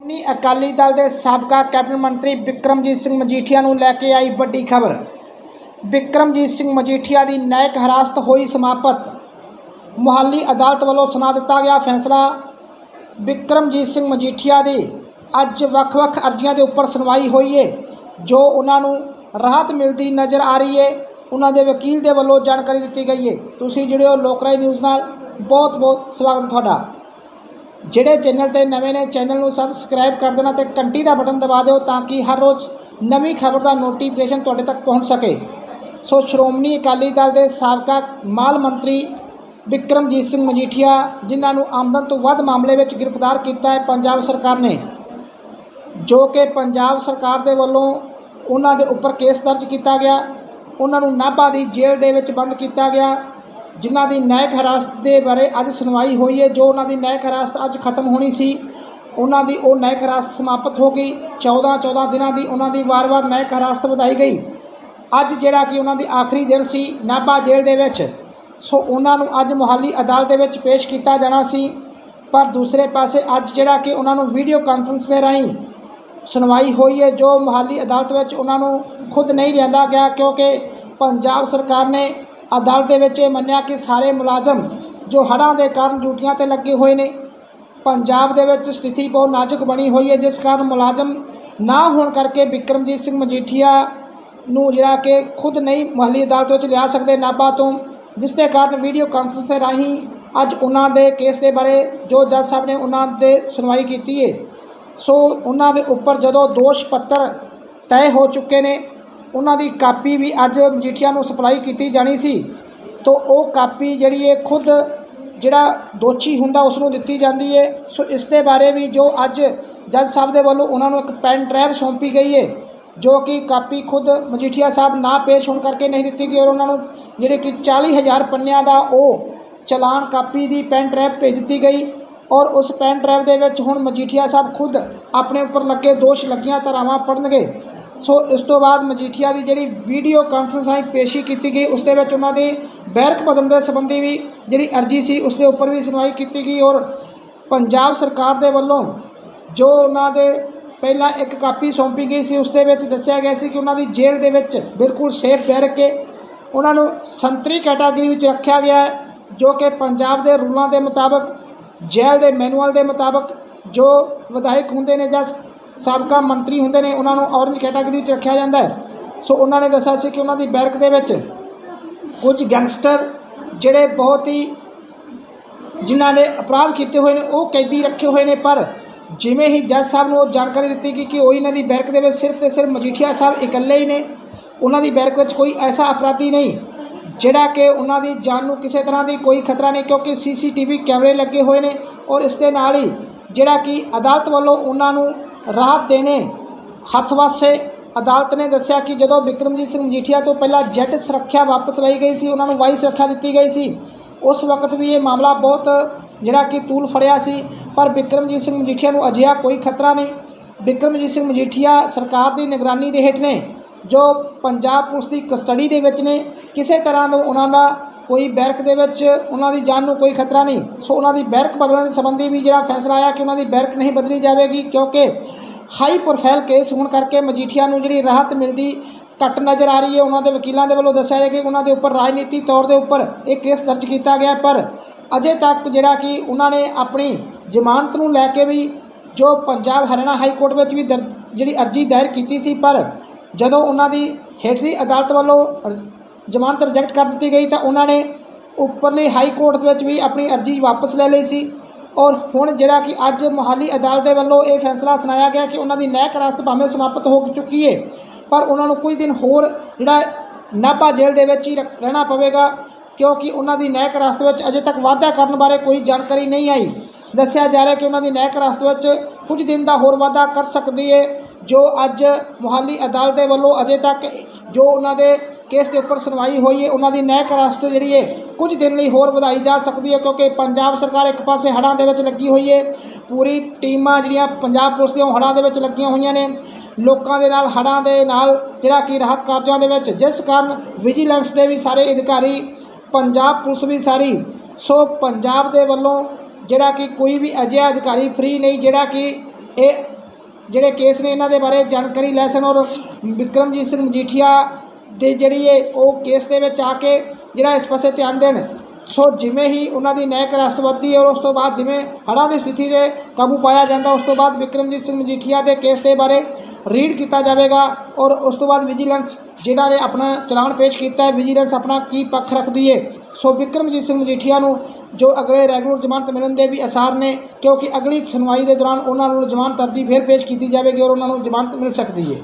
ਸ਼੍ਰੋਮਣੀ ਅਕਾਲੀ ਦਲ ਦੇ ਸਾਬਕਾ ਕੈਬਨਿਟ ਮੰਤਰੀ ਬਿਕਰਮਜੀਤ ਸਿੰਘ ਮਜੀਠੀਆ ਨੂੰ ਲੈ ਕੇ ਆਈ ਵੱਡੀ ਖਬਰ। ਬਿਕਰਮਜੀਤ ਸਿੰਘ ਮਜੀਠੀਆ ਦੀ ਨਾਇਕ ਹਿਰਾਸਤ ਹੋਈ ਸਮਾਪਤ। ਮੁਹਾਲੀ ਅਦਾਲਤ ਵੱਲੋਂ ਸੁਣਾ ਦਿੱਤਾ ਗਿਆ ਫੈਸਲਾ, ਬਿਕਰਮਜੀਤ ਸਿੰਘ ਮਜੀਠੀਆ ਦੀ ਅੱਜ ਵੱਖ-ਵੱਖ ਅਰਜ਼ੀਆਂ ਦੇ ਉੱਪਰ ਸੁਣਵਾਈ ਹੋਈ ਹੈ ਜੋ ਉਹਨਾਂ ਨੂੰ ਰਾਹਤ ਮਿਲਦੀ ਨਜ਼ਰ ਆ ਰਹੀ ਹੈ ਉਹਨਾਂ ਦੇ ਵਕੀਲ ਦੇ ਵੱਲੋਂ ਜਾਣਕਾਰੀ ਦਿੱਤੀ ਗਈ ਹੈ ਤੁਸੀਂ ਜਿਹੜੇ ਹੋ ਲੋਕਰਾਈ ਨਿਊਜ਼ ਨਾਲ। ਬਹੁਤ-ਬਹੁਤ ਸਵਾਗਤ ਤੁਹਾਡਾ। ਜਿਹੜੇ ਚੈਨਲ ਤੇ ਨਵੇਂ ਨੇ, ਚੈਨਲ ਨੂੰ ਸਬਸਕ੍ਰਾਈਬ ਕਰ ਦੇਣਾ ਤੇ ਘੰਟੀ ਦਾ ਬਟਨ ਦਬਾ ਦਿਓ ਤਾਂ ਕਿ ਹਰ ਰੋਜ਼ ਨਵੀਂ ਖਬਰ ਦਾ ਨੋਟੀਫਿਕੇਸ਼ਨ ਤੁਹਾਡੇ ਤੱਕ ਪਹੁੰਚ ਸਕੇ। ਸੋ ਸ਼੍ਰੋਮਣੀ ਅਕਾਲੀ ਦਲ ਦੇ ਸਾਬਕਾ ਮਾਲ ਮੰਤਰੀ ਵਿਕਰਮਜੀਤ ਸਿੰਘ ਮਜੀਠੀਆ, ਜਿਨ੍ਹਾਂ ਨੂੰ ਆਮਦਨ ਤੋਂ ਵੱਧ ਮਾਮਲੇ ਵਿੱਚ ਗ੍ਰਿਫਤਾਰ ਕੀਤਾ ਹੈ ਪੰਜਾਬ ਸਰਕਾਰ ਨੇ, ਜੋ ਕਿ ਪੰਜਾਬ ਸਰਕਾਰ ਦੇ ਵੱਲੋਂ ਉਹਨਾਂ ਦੇ ਉੱਪਰ ਕੇਸ ਦਰਜ ਕੀਤਾ ਗਿਆ। ਉਹਨਾਂ ਨੂੰ ਨਾਭਾ ਦੀ ਜੇਲ੍ਹ ਦੇ ਵਿੱਚ ਬੰਦ ਕੀਤਾ ਗਿਆ। ਜਿਨ੍ਹਾਂ ਦੀ ਨਿਆਇਕ ਹਿਰਾਸਤ ਦੇ ਬਾਰੇ ਅੱਜ ਸੁਣਵਾਈ ਹੋਈ ਹੈ, ਜੋ ਉਹਨਾਂ ਦੀ ਨਿਆਇਕ ਹਿਰਾਸਤ ਅੱਜ ਖਤਮ ਹੋਣੀ ਸੀ, ਉਹਨਾਂ ਦੀ ਉਹ ਨਿਆਇਕ ਹਿਰਾਸਤ ਸਮਾਪਤ ਹੋ ਗਈ। 14 14 ਦਿਨਾਂ ਦੀ ਉਹਨਾਂ ਦੀ ਵਾਰ-ਵਾਰ ਨਿਆਇਕ ਹਿਰਾਸਤ ਵਧਾਈ ਗਈ। ਅੱਜ ਜਿਹੜਾ ਕਿ ਉਹਨਾਂ ਦੀ ਆਖਰੀ ਦਿਨ ਸੀ, ਨਾਭਾ ਜੇਲ੍ਹ ਦੇ ਵਿੱਚ। ਸੋ ਉਹਨਾਂ ਨੂੰ ਅੱਜ ਮੁਹਾਲੀ ਅਦਾਲਤ ਦੇ ਵਿੱਚ ਪੇਸ਼ ਕੀਤਾ ਜਾਣਾ ਸੀ। ਪਰ ਦੂਸਰੇ ਪਾਸੇ ਅੱਜ ਜਿਹੜਾ ਕਿ ਉਹਨਾਂ ਨੂੰ ਵੀਡੀਓ ਕਾਨਫਰੰਸ ਦੇ ਰਾਹੀਂ ਸੁਣਵਾਈ ਹੋਈ ਹੈ, ਜੋ ਮੁਹਾਲੀ ਅਦਾਲਤ ਵਿੱਚ ਉਹਨਾਂ ਨੂੰ ਖੁਦ ਨਹੀਂ ਲਿਆਂਦਾ ਗਿਆ, ਕਿਉਂਕਿ ਪੰਜਾਬ ਸਰਕਾਰ ਨੇ ਅਦਾਲਤ ਦੇ ਵਿੱਚ ਇਹ ਮੰਨਿਆ ਕਿ ਸਾਰੇ ਮੁਲਾਜ਼ਮ ਜੋ ਹੜ੍ਹਾਂ ਦੇ ਕਾਰਨ ਡਿਊਟੀਆਂ ਤੇ ਲੱਗੇ ਹੋਏ ਨੇ, ਪੰਜਾਬ ਦੇ ਵਿੱਚ ਸਥਿਤੀ ਬਹੁਤ ਨਾਜ਼ੁਕ ਬਣੀ ਹੋਈ ਹੈ, ਜਿਸ ਕਾਰਨ ਮੁਲਾਜ਼ਮ ਨਾ ਹੋਣ ਕਰਕੇ ਬਿਕਰਮਜੀਤ ਸਿੰਘ ਮਜੀਠੀਆ ਨੂੰ ਜਿਹੜਾ ਕਿ ਖੁਦ ਨਹੀਂ ਮੁਹਾਲੀ ਅਦਾਲਤ ਵਿੱਚ ਲਿਆ ਸਕਦੇ ਨਾਭਾ ਤੋਂ, ਜਿਸ ਦੇ ਕਾਰਨ ਵੀਡੀਓ ਕਾਨਫਰੰਸ ਦੇ ਰਾਹੀਂ ਅੱਜ ਉਹਨਾਂ ਦੇ ਕੇਸ ਦੇ ਬਾਰੇ ਜੋ ਜੱਜ ਸਾਹਿਬ ਨੇ ਉਹਨਾਂ ਦੇ ਸੁਣਵਾਈ ਕੀਤੀ ਹੈ। ਸੋ ਉਹਨਾਂ ਦੇ ਉੱਪਰ ਜਦੋਂ ਦੋਸ਼ ਪੱਤਰ ਤੈਅ ਹੋ ਚੁੱਕੇ ਨੇ ਉਹਨਾਂ ਦੀ ਕਾਪੀ ਵੀ ਅੱਜ ਮਜੀਠੀਆ ਨੂੰ ਸਪਲਾਈ ਕੀਤੀ ਜਾਣੀ ਸੀ। ਤੋ ਉਹ ਕਾਪੀ ਜਿਹੜੀ ਹੈ ਖੁਦ ਜਿਹੜਾ ਦੋਸ਼ੀ ਹੁੰਦਾ ਉਸ ਨੂੰ ਦਿੱਤੀ ਜਾਂਦੀ ਹੈ ਸੋ ਇਸ ਦੇ ਬਾਰੇ ਵੀ ਜੋ ਅੱਜ ਜੱਜ ਸਾਹਿਬ ਦੇ ਵੱਲੋਂ ਉਹਨਾਂ ਨੂੰ ਇੱਕ ਪੈਨ ਡਰਾਈਵ ਸੌਂਪੀ ਗਈ ਹੈ ਜੋ ਕਿ ਕਾਪੀ ਖੁਦ ਮਜੀਠੀਆ ਸਾਹਿਬ ਨਾ ਪੇਸ਼ ਹੋਣ ਕਰਕੇ ਨਹੀਂ ਦਿੱਤੀ ਗਈ ਔਰ ਉਹਨਾਂ ਨੂੰ ਜਿਹੜੇ ਕਿ 40000 ਪੰਨਿਆਂ ਦਾ ਉਹ ਚਲਾਨ ਕਾਪੀ ਦੀ ਪੈਨ ਡਰਾਈਵ ਭੇਜ ਦਿੱਤੀ ਗਈ ਔਰ ਉਸ ਪੈਨ ਡਰਾਈਵ ਦੇ ਵਿੱਚ ਹੁਣ ਮਜੀਠੀਆ ਸਾਹਿਬ ਖੁਦ ਆਪਣੇ ਉੱਪਰ ਲੱਗੇ ਦੋਸ਼ ਲੱਗੀਆਂ ਧਾਰਾਵਾਂ ਪੜਨਗੇ ਸੋ ਇਸ ਤੋਂ ਬਾਅਦ ਮਜੀਠੀਆ ਦੀ ਜਿਹੜੀ ਵੀਡੀਓ ਕਾਨਫਰੰਸ ਰਾਹੀਂ ਪੇਸ਼ੀ ਕੀਤੀ ਗਈ, ਉਸ ਦੇ ਵਿੱਚ ਉਹਨਾਂ ਦੀ ਬੈਰਕ ਬਦਲਣ ਦੇ ਸੰਬੰਧੀ ਵੀ ਜਿਹੜੀ ਅਰਜੀ ਸੀ, ਉਸ ਦੇ ਉੱਪਰ ਵੀ ਸੁਣਵਾਈ ਕੀਤੀ ਗਈ ਔਰ ਪੰਜਾਬ ਸਰਕਾਰ ਦੇ ਵੱਲੋਂ ਜੋ ਉਹਨਾਂ ਦੇ ਪਹਿਲਾਂ ਇੱਕ ਕਾਪੀ ਸੌਂਪੀ ਗਈ ਸੀ, ਉਸ ਦੇ ਵਿੱਚ ਦੱਸਿਆ ਗਿਆ ਸੀ ਕਿ ਉਹਨਾਂ ਦੀ ਜੇਲ੍ਹ ਦੇ ਵਿੱਚ ਬਿਲਕੁਲ ਸੇਫ ਬੈਰਕ ਕੇ ਉਹਨਾਂ ਨੂੰ ਸੰਤਰੀ ਕੈਟਾਗਰੀ ਵਿੱਚ ਰੱਖਿਆ ਗਿਆ ਹੈ, ਜੋ ਕਿ ਪੰਜਾਬ ਦੇ ਰੂਲਾਂ ਦੇ ਮੁਤਾਬਕ ਜੇਲ੍ਹ ਦੇ ਮੈਨੂਅਲ ਦੇ ਮੁਤਾਬਕ ਜੋ ਵਿਧਾਇਕ ਹੁੰਦੇ ਨੇ ਜਾਂ ਸਾਬਕਾ ਮੰਤਰੀ ਹੁੰਦੇ ਨੇ, ਉਹਨਾਂ ਨੂੰ ਔਰੰਜ ਕੈਟਾਗਰੀ ਵਿੱਚ ਰੱਖਿਆ ਜਾਂਦਾ ਹੈ। ਸੋ ਉਹਨਾਂ ਨੇ ਦੱਸਿਆ ਸੀ ਕਿ ਉਹਨਾਂ ਦੀ ਬੈਰਕ ਦੇ ਵਿੱਚ ਕੁਝ ਗੈਂਗਸਟਰ ਜਿਹੜੇ ਬਹੁਤ ਹੀ ਜਿਨ੍ਹਾਂ ਨੇ ਅਪਰਾਧ ਕੀਤੇ ਹੋਏ ਨੇ, ਉਹ ਕੈਦੀ ਰੱਖੇ ਹੋਏ ਨੇ, ਪਰ ਜਿਵੇਂ ਹੀ ਜੱਜ ਸਾਹਿਬ ਨੂੰ ਉਹ ਜਾਣਕਾਰੀ ਦਿੱਤੀ ਗਈ ਕਿ ਉਹ ਇਹਨਾਂ ਦੀ ਬੈਰਕ ਦੇ ਵਿੱਚ ਸਿਰਫ ਤੇ ਸਿਰਫ ਮਜੀਠੀਆ ਸਾਹਿਬ ਇਕੱਲੇ ਹੀ ਨੇ, ਉਹਨਾਂ ਦੀ ਬੈਰਕ ਵਿੱਚ ਕੋਈ ਐਸਾ ਅਪਰਾਧੀ ਨਹੀਂ, ਜਿਹੜਾ ਕਿ ਉਹਨਾਂ ਦੀ ਜਾਨ ਨੂੰ ਕਿਸੇ ਤਰ੍ਹਾਂ ਦੀ ਕੋਈ ਖਤਰਾ ਨਹੀਂ, ਕਿਉਂਕਿ ਸੀਸੀਟੀਵੀ ਕੈਮਰੇ ਲੱਗੇ ਹੋਏ ਨੇ ਔਰ ਇਸ ਦੇ ਨਾਲ ਹੀ ਜਿਹੜਾ ਕਿ ਅਦਾਲਤ ਵੱਲੋਂ ਉਹਨਾਂ ਨੂੰ ਰਾਹਤ ਦੇਣੇ। ਹੱਥ ਵਾਸੇ ਅਦਾਲਤ ਨੇ ਦੱਸਿਆ ਕਿ ਜਦੋਂ ਬਿਕਰਮਜੀਤ ਸਿੰਘ ਮਜੀਠੀਆ ਤੋਂ ਪਹਿਲਾਂ ਜੈਟ ਸੁਰੱਖਿਆ ਵਾਪਸ ਲਈ ਗਈ ਸੀ, ਉਹਨਾਂ ਨੂੰ ਵਾਈ ਸੁਰੱਖਿਆ ਦਿੱਤੀ ਗਈ ਸੀ। ਉਸ ਵਕਤ ਵੀ ਇਹ ਮਾਮਲਾ ਬਹੁਤ ਜਿਹੜਾ ਕਿ ਤੂਲ ਫੜਿਆ ਸੀ, ਪਰ ਬਿਕਰਮਜੀਤ ਸਿੰਘ ਮਜੀਠੀਆ ਨੂੰ ਅਜਿਹਾ ਕੋਈ ਖਤਰਾ ਨਹੀਂ। ਬਿਕਰਮਜੀਤ ਸਿੰਘ ਮਜੀਠੀਆ ਸਰਕਾਰ ਦੀ ਨਿਗਰਾਨੀ ਦੇ ਹੇਠ ਨੇ, ਜੋ ਪੰਜਾਬ ਪੁਲਿਸ ਦੀ ਕਸਟਡੀ ਦੇ ਵਿੱਚ ਨੇ, ਕਿਸੇ ਤਰ੍ਹਾਂ ਦਾ ਉਹਨਾਂ ਦਾ ਕੋਈ ਬੈਰਕ ਦੇ ਵਿੱਚ ਉਹਨਾਂ ਦੀ ਜਾਨ ਨੂੰ ਕੋਈ ਖਤਰਾ ਨਹੀਂ। ਸੋ ਉਹਨਾਂ ਦੀ ਬੈਰਕ ਬਦਲਣ ਦੇ ਸੰਬੰਧੀ ਵੀ ਜਿਹੜਾ ਫੈਸਲਾ ਆਇਆ ਕਿ ਉਹਨਾਂ ਦੀ ਬੈਰਕ ਨਹੀਂ ਬਦਲੀ ਜਾਵੇਗੀ ਕਿਉਂਕਿ ਹਾਈ ਪ੍ਰੋਫਾਈਲ ਕੇਸ ਹੋਣ ਕਰਕੇ ਮਜੀਠੀਆ ਨੂੰ ਜਿਹੜੀ ਰਾਹਤ ਮਿਲਦੀ ਘੱਟ ਨਜ਼ਰ ਆ ਰਹੀ ਹੈ। ਉਹਨਾਂ ਦੇ ਵਕੀਲਾਂ ਦੇ ਵੱਲੋਂ ਦੱਸਿਆ ਗਿਆ ਕਿ ਉਹਨਾਂ ਦੇ ਉੱਪਰ ਰਾਜਨੀਤੀ ਤੌਰ ਦੇ ਉੱਪਰ ਇਹ ਕੇਸ ਦਰਜ ਕੀਤਾ ਗਿਆ, ਪਰ ਅਜੇ ਤੱਕ ਜਿਹੜਾ ਕਿ ਉਹਨਾਂ ਨੇ ਆਪਣੀ ਜ਼ਮਾਨਤ ਨੂੰ ਲੈ ਕੇ ਵੀ ਜੋ ਪੰਜਾਬ ਹਰਿਆਣਾ ਹਾਈ ਕੋਰਟ ਵਿੱਚ ਵੀ ਦਰਜ ਜਿਹੜੀ ਅਰਜੀ ਦਾਇਰ ਕੀਤੀ ਸੀ, ਪਰ ਜਦੋਂ ਉਹਨਾਂ ਦੀ ਹੇਠਲੀ ਅਦਾਲਤ ਵੱਲੋਂ ਜ਼ਮਾਨਤ ਰਿਜੈਕਟ ਕਰ ਦਿੱਤੀ ਗਈ ਤਾਂ ਉਹਨਾਂ ਨੇ ਉੱਪਰਲੀ ਹਾਈ ਕੋਰਟ ਵਿੱਚ ਵੀ ਆਪਣੀ ਅਰਜੀ ਵਾਪਸ ਲੈ ਲਈ ਸੀ। ਔਰ ਹੁਣ ਜਿਹੜਾ ਕਿ ਅੱਜ ਮੁਹਾਲੀ ਅਦਾਲਤ ਦੇ ਵੱਲੋਂ ਇਹ ਫੈਸਲਾ ਸੁਣਾਇਆ ਗਿਆ ਕਿ ਉਹਨਾਂ ਦੀ ਨਿਆਇਕ ਹਿਰਾਸਤ ਭਾਵੇਂ ਸਮਾਪਤ ਹੋ ਚੁੱਕੀ ਹੈ ਪਰ ਉਹਨਾਂ ਨੂੰ ਕੁਝ ਦਿਨ ਹੋਰ ਜਿਹੜਾ ਨਾਭਾ ਜੇਲ੍ਹ ਦੇ ਵਿੱਚ ਹੀ ਰੱਖ- ਰਹਿਣਾ ਪਵੇਗਾ, ਕਿਉਂਕਿ ਉਹਨਾਂ ਦੀ ਨਿਆਇਕ ਹਿਰਾਸਤ ਵਿੱਚ ਅਜੇ ਤੱਕ ਵਾਅਦਾ ਕਰਨ ਬਾਰੇ ਕੋਈ ਜਾਣਕਾਰੀ ਨਹੀਂ ਆਈ। ਦੱਸਿਆ ਜਾ ਰਿਹਾ ਕਿ ਉਹਨਾਂ ਦੀ ਨਿਆਇਕ ਹਿਰਾਸਤ ਵਿੱਚ ਕੁਝ ਦਿਨ ਦਾ ਹੋਰ ਵਾਅਦਾ ਕਰ ਸਕਦੀ ਹੈ ਜੋ ਅੱਜ ਮੁਹਾਲੀ ਅਦਾਲਤ ਦੇ ਵੱਲੋਂ ਅਜੇ ਤੱਕ ਜੋ ਉਹਨਾਂ ਦੇ ਕੇਸ ਦੇ ਉੱਪਰ ਸੁਣਵਾਈ ਹੋਈ ਹੈ। ਉਹਨਾਂ ਦੀ ਨਿਆਇਕ ਹਿਰਾਸਤ ਜਿਹੜੀ ਹੈ, ਕੁਝ ਦਿਨ ਲਈ ਹੋਰ ਵਧਾਈ ਜਾ ਸਕਦੀ ਹੈ ਕਿਉਂਕਿ ਪੰਜਾਬ ਸਰਕਾਰ ਇੱਕ ਪਾਸੇ ਹੜ੍ਹਾਂ ਦੇ ਵਿੱਚ ਲੱਗੀ ਹੋਈ ਹੈ। ਪੂਰੀ ਟੀਮਾਂ ਜਿਹੜੀਆਂ ਪੰਜਾਬ ਪੁਲਿਸ ਦੀਆਂ ਉਹ ਹੜ੍ਹਾਂ ਦੇ ਵਿੱਚ ਲੱਗੀਆਂ ਹੋਈਆਂ ਨੇ। ਲੋਕਾਂ ਦੇ ਨਾਲ ਹੜ੍ਹਾਂ ਦੇ ਨਾਲ ਜਿਹੜਾ ਕਿ ਰਾਹਤ ਕਾਰਜਾਂ ਦੇ ਵਿੱਚ, ਜਿਸ ਕਾਰਨ ਵਿਜੀਲੈਂਸ ਦੇ ਵੀ ਸਾਰੇ ਅਧਿਕਾਰੀ, ਪੰਜਾਬ ਪੁਲਿਸ ਵੀ ਸਾਰੀ, ਸੋ ਪੰਜਾਬ ਦੇ ਵੱਲੋਂ ਜਿਹੜਾ ਕਿ ਕੋਈ ਵੀ ਅਜਿਹਾ ਅਧਿਕਾਰੀ ਫ੍ਰੀ ਨਹੀਂ, ਜਿਹੜਾ ਕਿ ਇਹ ਜਿਹੜੇ ਕੇਸ ਨੇ ਇਹਨਾਂ ਦੇ ਬਾਰੇ ਜਾਣਕਾਰੀ ਲੈ ਸਕਣ। ਔਰ ਵਿਕਰਮਜੀਤ ਸਿੰਘ ਮਜੀਠੀਆ ਦੇ ਜਿਹੜੀ ਹੈ ਉਹ ਕੇਸ ਦੇ ਵਿੱਚ ਆ ਕੇ ਜਿਹੜਾ ਇਸ ਪਾਸੇ ਧਿਆਨ ਦੇਣ ਸੋ ਜਿਵੇਂ ਹੀ ਉਹਨਾਂ ਦੀ ਨਿਆਇਕ ਹਿਰਾਸਤ ਵੱਧਦੀ ਹੈ ਔਰ ਉਸ ਤੋਂ ਬਾਅਦ ਜਿਵੇਂ ਹੜ੍ਹਾਂ ਦੀ ਸਥਿਤੀ ਦੇ ਕਾਬੂ ਪਾਇਆ ਜਾਂਦਾ, ਉਸ ਤੋਂ ਬਾਅਦ ਵਿਕਰਮਜੀਤ ਸਿੰਘ ਮਜੀਠੀਆ ਦੇ ਕੇਸ ਦੇ ਬਾਰੇ ਰੀਡ ਕੀਤਾ ਜਾਵੇਗਾ ਔਰ ਉਸ ਤੋਂ ਬਾਅਦ ਵਿਜੀਲੈਂਸ ਜਿਹੜਾ ਨੇ ਆਪਣਾ ਚਲਾਨ ਪੇਸ਼ ਕੀਤਾ ਹੈ ਵਿਜੀਲੈਂਸ ਆਪਣਾ ਕੀ ਪੱਖ ਰੱਖਦੀ ਹੈ। ਸੋ ਵਿਕਰਮਜੀਤ ਸਿੰਘ ਮਜੀਠੀਆ ਨੂੰ ਜੋ ਅਗਲੇ ਰੈਗੂਲਰ ਜ਼ਮਾਨਤ ਮਿਲਣ ਦੇ ਵੀ ਅਸਾਰ ਨੇ, ਕਿਉਂਕਿ ਅਗਲੀ ਸੁਣਵਾਈ ਦੇ ਦੌਰਾਨ ਉਹਨਾਂ ਨੂੰ ਜ਼ਮਾਨਤ ਅਰਜ਼ੀ ਫਿਰ ਪੇਸ਼ ਕੀਤੀ ਜਾਵੇਗੀ ਔਰ ਉਹਨਾਂ ਨੂੰ ਜ਼ਮਾਨਤ ਮਿਲ ਸਕਦੀ ਹੈ।